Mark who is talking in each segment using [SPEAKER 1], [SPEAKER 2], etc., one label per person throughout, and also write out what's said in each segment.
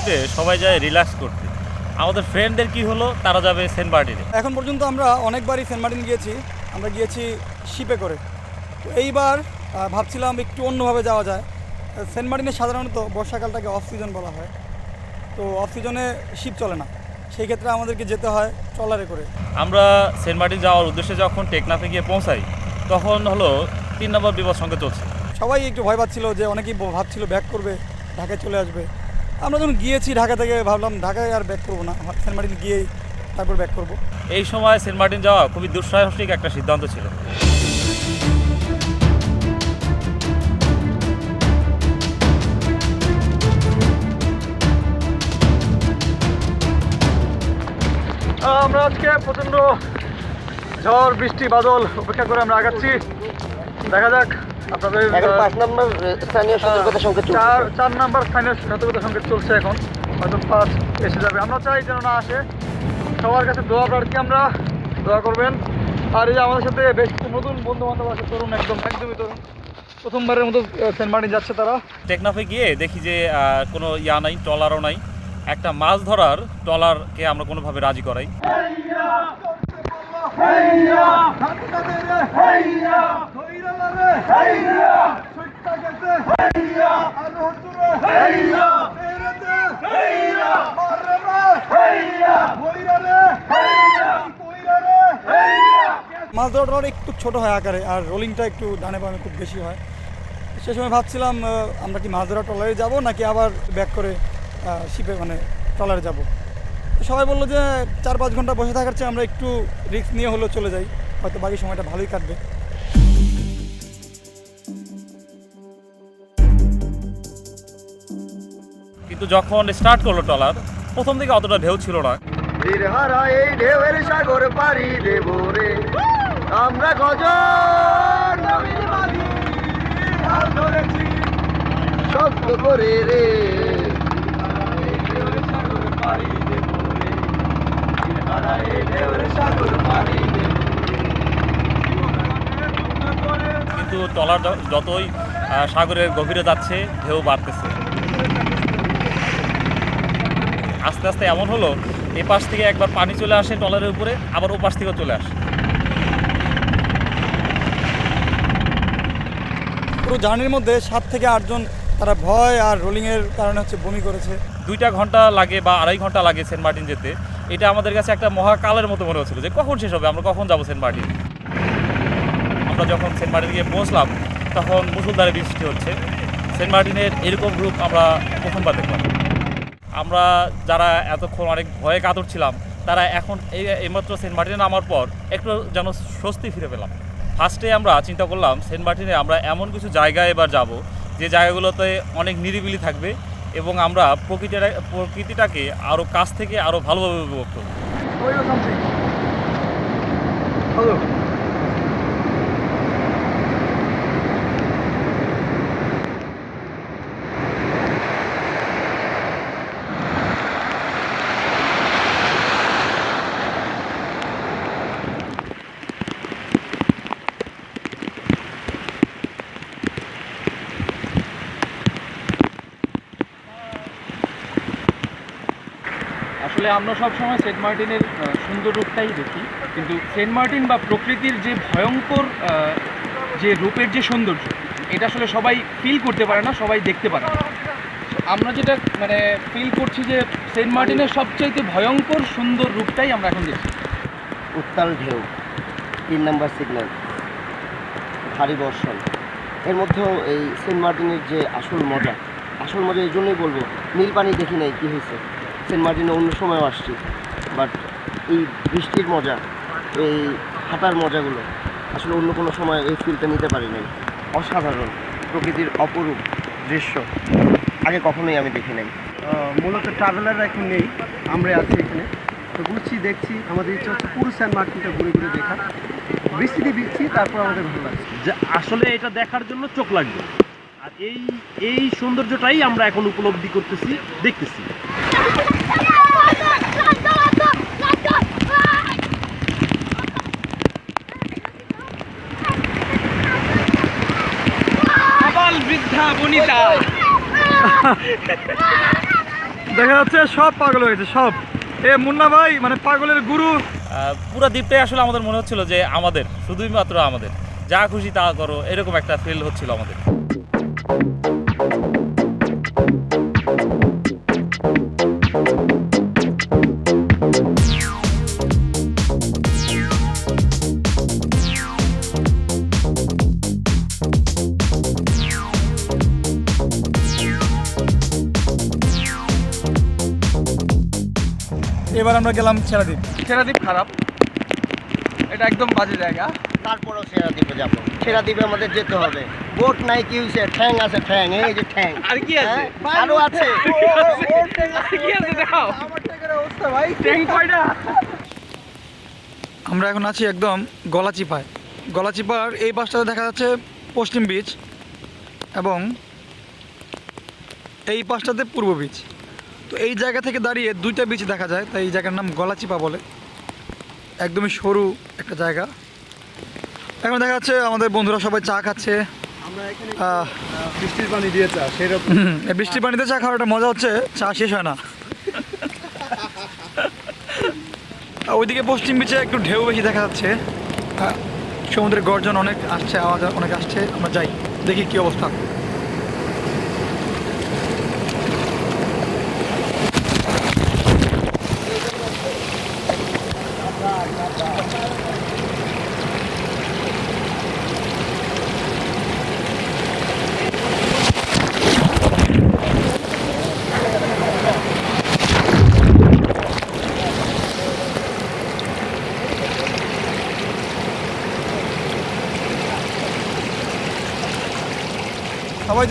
[SPEAKER 1] ছুটিতে সবাই যায় রিল্যাক্স করতে। আমাদের ফ্রেন্ডদের কি হলো? তারা যাবে সেন্ট মার্টিনে।
[SPEAKER 2] এখন পর্যন্ত আমরা অনেকবারই সেন্ট মার্টিন গিয়েছি। আমরা গিয়েছি শিপে করে। তো এইবার ভাবছিলাম একটু অন্যভাবে যাওয়া যায়। সেন্ট মার্টিনে সাধারণত বর্ষাকালটাকে অফ সিজন বলা হয়। তো অফ সিজনে শিপ চলে না। সেই ক্ষেত্রে আমাদেরকে যেতে হয় ট্রলারে করে।
[SPEAKER 1] আমরা সেন্ট মার্টিন যাওয়ার উদ্দেশ্যে যখন টেকনাফে গিয়ে পৌঁছাই তখন হলো তিন নম্বর বিপদ সংখ্যা চলছে।
[SPEAKER 2] সবাই একটু ভয় পাচ্ছিল যে অনেকেই ভাবছিল ব্যাক করবে ঢাকায় চলে আসবে। আমরা যখন গিয়েছি ঢাকা থেকে ভাবলাম ঢাকায় আর ব্যাক করব না। সেন্ট মার্টিন গিয়েই তারপর ব্যাক করব।
[SPEAKER 1] এই সময় সেন্ট মার্টিন যাওয়া খুবই দুঃসাহসিক একটা সিদ্ধান্ত ছিল।
[SPEAKER 2] আমরা আজকে প্রচণ্ড ঝড় বৃষ্টি বাদল উপেক্ষা করে আমরা আগাচ্ছি। দেখা যাক। আপনাদের
[SPEAKER 3] পাঁচ নম্বর স্থানীয় সতর্কতা সংকেত
[SPEAKER 2] চার চার নাম্বার স্থানীয় সতর্কতা সংকেত চলছে এখন। হয়তো পাঁচ এসে যাবে। আমরা চাই যেন না আসে। সবার কাছে দোয়া প্রার্থী আমরা? দোয়া করবেন। আর এই আমাদের সাথে বেশ কিছু নতুন বন্ধু বান্ধব আছে। তরুণ একদম একদমই তরুণ। প্রথমবারের মতো আহ, সেন্ট মার্টিন যাচ্ছে তারা।
[SPEAKER 1] টেকনাফে গিয়ে দেখি যে কোনো ইয়া নাই ট্রলারও নাই। একটা মাছ ধরার ট্রলারকে আমরা কোনোভাবে রাজি করাই।
[SPEAKER 2] মাছ ধরা ট্রলার একটু ছোট হয় আকারে, আর রোলিংটা একটু ডানে বামে খুব বেশি হয়। সে সময় ভাবছিলাম আমরা কি মাছ ধরা ট্রলারে যাব, নাকি আবার ব্যাক করে শিপে মানে ট্রলারে যাব? সবাই বলল যে, চার পাঁচ ঘণ্টা বসে থাকার চেয়ে আমরা একটু রিস্ক নিয়ে হলেও চলে যাই। হয়তো বাকি সময়টা ভালোই কাটবে।
[SPEAKER 1] কিন্তু যখন স্টার্ট করল ট্রলার প্রথম দিকে অতটা ঢেউ ছিল না।
[SPEAKER 3] এই ঢেউয়ের সাগর পাড়ি দেব রে। আমরা গজন শক্ত করে রে।
[SPEAKER 1] কিন্তু ট্রলার য- যতই সাগরের গভীরে যাচ্ছে ঢেউ বাড়তেছে। আস্তে আস্তে এমন হলো এ পাশ থেকে একবার পানি চলে আসে ট্রলারের উপরে আবার ও পাশ থেকেও চলে আসে।
[SPEAKER 2] পুরো জার্নির মধ্যে সাত থেকে আটজন তারা ভয় আর রোলিংয়ের কারণে হচ্ছে বমি করেছে।
[SPEAKER 1] দুইটা ঘণ্টা লাগে বা আড়াই ঘণ্টা লাগে সেন্ট মার্টিন যেতে। এটা আমাদের কাছে একটা মহাকালের মতো মনে হচ্ছিল যে কখন শেষ হবে আমরা কখন যাব সেন্ট মার্টিন? আমরা যখন সেন্ট মার্টিন গিয়ে পৌঁছলাম তখন মুসুলধারে বৃষ্টি হচ্ছে। সেন্ট মার্টিনের এরকম গ্রুপ আমরা প্রথমবার দেখলাম। আমরা যারা এতক্ষণ অনেক ভয়ে কাতর ছিলাম, তারা এখন এই, এইমাত্র সেন্ট মার্টিনে নামার পর একটু যেন স্বস্তি ফিরে পেলাম। ফার্স্টে আমরা চিন্তা করলাম, সেন্ট মার্টিনে আমরা এমন কিছু জায়গায় এবার যাব, যে জায়গাগুলোতে অনেক নিরিবিলি থাকবে এবং আমরা প্রকৃতিটা, প্রকৃতিটাকে আরও কাছ থেকে আরও ভালোভাবে উপভোগ করব।
[SPEAKER 4] আমরা সবসময় সেন্ট মার্টিনের সুন্দর রূপটাই দেখি। কিন্তু সেন্ট মার্টিন বা প্রকৃতির যে ভয়ঙ্কর যে রূপের যে সৌন্দর্য, এটা আসলে সবাই ফিল করতে পারে না, সবাই দেখতে পারে না। আমরা যেটা মানে ফিল করছি যে সেন্ট মার্টিনের সবচাইতে ভয়ঙ্কর, সুন্দর রূপটাই আমরা এখন দেখছি।
[SPEAKER 3] উত্তাল ঢেউ, তিন নম্বর সিগন্যাল ভারী বর্ষণ। এর মধ্যেও এই সেন্ট মার্টিনের যে আসল মজা আসল মজা এই জন্যই বলব, নীল পানি দেখি নাই, কী হয়েছে? সেন্ট মার্টিনে অন্য সময়ও আসছি। বাট এই বৃষ্টির মজা এই হাঁটার মজাগুলো আসলে অন্য কোনো সময় এই ফিলটা নিতে পারি নাই। অসাধারণ প্রকৃতির অপরূপ দৃশ্য আগে কখনোই আমি দেখি নাই।
[SPEAKER 5] মূলত ট্রাভেলার এখন নেই আমরা আছি এখানে। তো ঘুরছি দেখছি আমাদের ইচ্ছা হচ্ছে পুরো সেন্ট মার্টিনটা ঘুরে ঘুরে দেখা। বৃষ্টিতে ভিজছি তারপর আমাদের ভালো লাগছে।
[SPEAKER 6] যে আসলে এটা দেখার জন্য চোখ লাগবে। আর এই এই সৌন্দর্যটাই আমরা এখন উপলব্ধি করতেছি দেখতেছি।
[SPEAKER 4] বনিতা।
[SPEAKER 2] দেখা যাচ্ছে সব পাগল হয়েছে সব। এ মুন্না ভাই মানে পাগলের গুরু।
[SPEAKER 1] আহ, পুরো দ্বীপটাই আসলে আমাদের মনে হচ্ছিল যে আমাদের শুধুই মাত্র আমাদের। যা খুশি তা করো এরকম একটা ফিল হচ্ছিল আমাদের।
[SPEAKER 2] এবার আমরা গেলাম ছেড়াদ্বীপ
[SPEAKER 4] সেরাদ্বীপ খারাপ। এটা একদম বাজে জায়গা।
[SPEAKER 3] তারপরেও সেরা দ্বীপে যাব। সেরা দ্বীপে আমাদের যেতে হবে। বোট নাই কি হয়েছে ঠ্যাং আছে ঠ্যাং এই যে ঠ্যাং।
[SPEAKER 4] আর কি আছে?
[SPEAKER 3] হ্যাঁ, আরও আছে।
[SPEAKER 4] কি আছে? দেখাও। ট্যাঙ্ক কয়টা?
[SPEAKER 2] আমরা এখন আছি একদম গলাচিপায়। গলাচিপার এই পাশটাতে দেখা যাচ্ছে পশ্চিম বিচ এবং এই পাশটাতে পূর্ব বিচ তো এই জায়গা থেকে দাঁড়িয়ে দুইটা বিচ দেখা যায় তাই এই জায়গার নাম গলাচিপা বলে। একদমই সরু একটা জায়গা। এখন দেখা যাচ্ছে আমাদের বন্ধুরা সবাই চা খাচ্ছে।
[SPEAKER 5] বৃষ্টির পানি দিয়ে চা সেরকম।
[SPEAKER 2] বৃষ্টির পানিতে চা খাওয়ার একটা মজা হচ্ছে চা শেষ হয় না। ওইদিকে পশ্চিম বিচে একটু ঢেউ বেশি দেখা যাচ্ছে। সমুদ্রের গর্জন অনেক আসছে আওয়াজ অনেক আসছে আমরা যাই দেখি কি অবস্থা। সবাই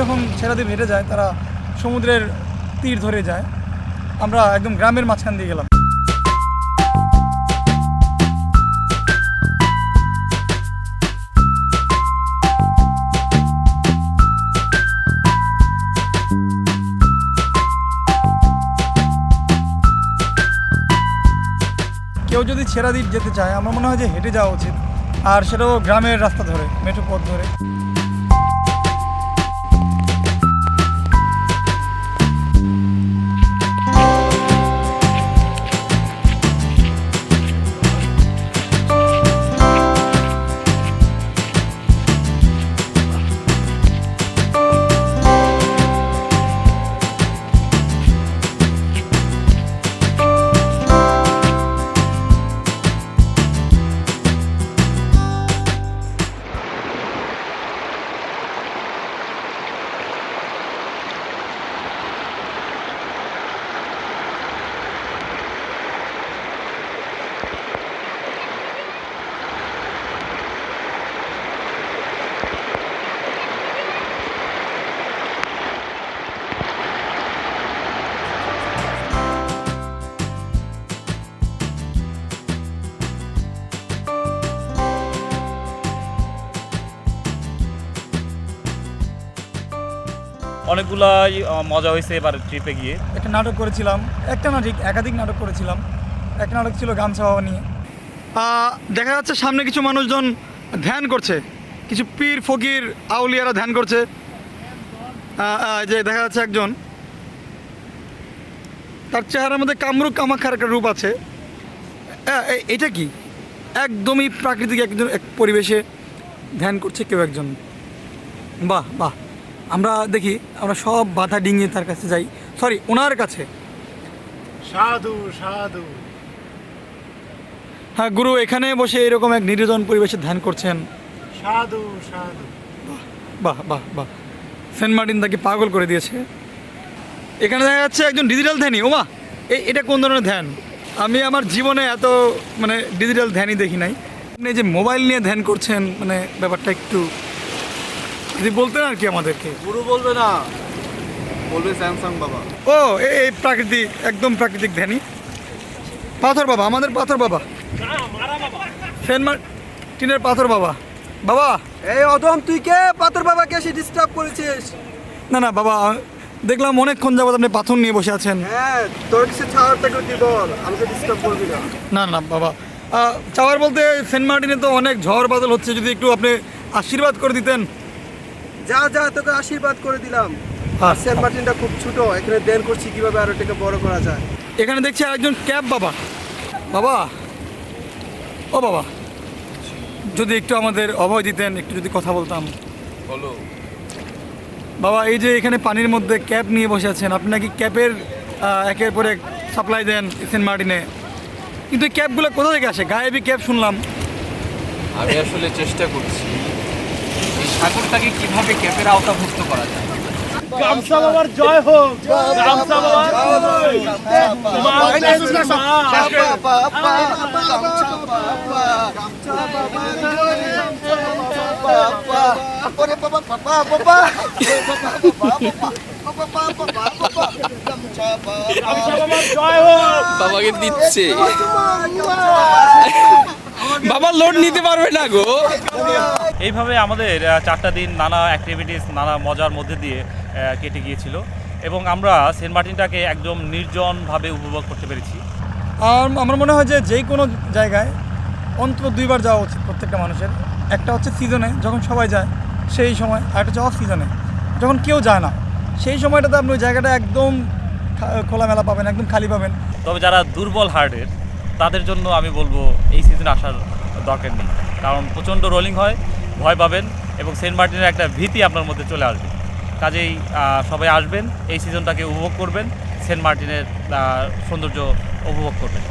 [SPEAKER 2] যখন ছেড়াদ্বীপ হেঁটে যায়, তারা সমুদ্রের তীর ধরে যায়। আমরা একদম গ্রামের মাঝখান দিয়ে গেলাম। ছেড়াদ্বীপ যেতে চায়, আমার মনে হয় যে হেঁটে যাওয়া উচিত। আর সেটাও গ্রামের রাস্তা ধরে, মেঠো পথ ধরে।
[SPEAKER 1] অনেকগুলাই মজা হয়েছে এবার ট্রিপে গিয়ে?
[SPEAKER 2] একটা নাটক করেছিলাম। একটা না ঠিক একাধিক নাটক করেছিলাম। একটা নাটক ছিল গামছা বাবা নিয়ে। দেখা যাচ্ছে সামনে কিছু মানুষজন ধ্যান করছে। কিছু পীর ফকির আউলিয়ারা ধ্যান করছে। যে দেখা যাচ্ছে একজন। তার চেহারার মধ্যে কামরূপ কামাক্ষার একটা রূপ আছে। এটা কি? একদমই প্রাকৃতিক একজন এক পরিবেশে ধ্যান করছে কেউ একজন। বাহ বাহ। আমরা দেখি আমরা সব বাধা ডিঙিয়ে তার কাছে যাই। সরি ওনার কাছে।
[SPEAKER 5] সাধু সাধু।
[SPEAKER 2] হ্যাঁ গুরু এখানে বসে এরকম এক নির্জন পরিবেশে ধ্যান করছেন।
[SPEAKER 5] সাধু সাধু।
[SPEAKER 2] বাহ বাহ বাহ সেন্ট মার্টিন তাকে পাগল করে দিয়েছে। এখানে দেখা যাচ্ছে একজন ডিজিটাল ধ্যানী। ওমা এই এটা কোন ধরনের ধ্যান? আমি আমার জীবনে এত মানে ডিজিটাল ধ্যানই দেখি নাই। আপনি যে মোবাইল নিয়ে ধ্যান করছেন মানে ব্যাপারটা একটু যদি বলতেন আর কি আমাদেরকে।
[SPEAKER 5] গুরু বলবে না বলবে স্যামসাং বাবা।
[SPEAKER 2] ও এই প্রাকৃতিক একদম প্রাকৃতিক ধ্যানী। পাথর বাবা আমাদের পাথর বাবা। সেন্ট মার্টিনের পাথর বাবা। বাবা!
[SPEAKER 5] এই অদম তুই কে? পাথর বাবাকে এসে ডিস্টার্ব করেছিস।
[SPEAKER 2] না না বাবা দেখলাম অনেকক্ষণ যাবত আপনি পাথর নিয়ে বসে আছেন।
[SPEAKER 5] হ্যাঁ তোর কিছু ছাড় থেকে তুই বল? আমাকে ডিস্টার্ব করবি না।
[SPEAKER 2] না না বাবা। চাওয়ার বলতে সেন্ট মার্টিনে তো অনেক ঝড় বাদল হচ্ছে যদি একটু আপনি আশীর্বাদ করে দিতেন।
[SPEAKER 5] যা যা তোকে আশীর্বাদ করে দিলাম।
[SPEAKER 2] হ্যাঁ
[SPEAKER 5] সেন্ট মার্টিনটা খুব ছোট এখানে দেন করছি কীভাবে আরও এটাকে বড় করা যায়।
[SPEAKER 2] এখানে দেখছি আরেকজন ক্যাব বাবা। বাবা ও বাবা যদি একটু আমাদের অভয় দিতেন একটু যদি কথা বলতাম।
[SPEAKER 7] বলো।
[SPEAKER 2] বাবা এই যে এখানে পানির মধ্যে ক্যাপ নিয়ে বসে আছেন আপনি নাকি ক্যাপের একের পর এক সাপ্লাই দেন সেন্ট মার্টিনে? কিন্তু এই ক্যাপগুলো কোথা থেকে আসে? গায়েবি ক্যাপ শুনলাম।
[SPEAKER 7] আমি আসলে চেষ্টা করছি। সাগরটাকে কীভাবে ক্যাপের আওতাভুক্ত করা যায়?
[SPEAKER 3] গামছা বাবার জয় হোক। গামছা বাবার গামছা বাবার জয় হোক।
[SPEAKER 7] বাবাকে দিচ্ছে। বাবা লোড নিতে পারবে না গো।
[SPEAKER 1] এইভাবে আমাদের চারটা দিন নানা অ্যাক্টিভিটিস নানা মজার মধ্যে দিয়ে কেটে গিয়েছিল। এবং আমরা সেন্ট মার্টিনটাকে একদম নির্জনভাবে উপভোগ করতে পেরেছি।
[SPEAKER 2] আর আমার মনে হয় যে যেই কোনো জায়গায় অন্তত দুইবার যাওয়া উচিত প্রত্যেকটা মানুষের। একটা হচ্ছে সিজনে যখন সবাই যায় সেই সময় আর একটা হচ্ছে অফ সিজনে যখন কেউ যায় না সেই সময়টাতে আপনি ওই জায়গাটা একদম খোলামেলা পাবেন একদম খালি পাবেন।
[SPEAKER 1] তবে যারা দুর্বল হার্টের তাদের জন্য আমি বলব এই সিজনে আসার দরকার নেই। কারণ প্রচণ্ড রোলিং হয় ভয় পাবেন এবং সেন্ট মার্টিনের একটা ভীতি আপনার মধ্যে চলে আসবে। কাজেই সবাই আসবেন, এই সিজনটাকে উপভোগ করবেন, সেন্ট মার্টিনের সৌন্দর্য উপভোগ করবেন।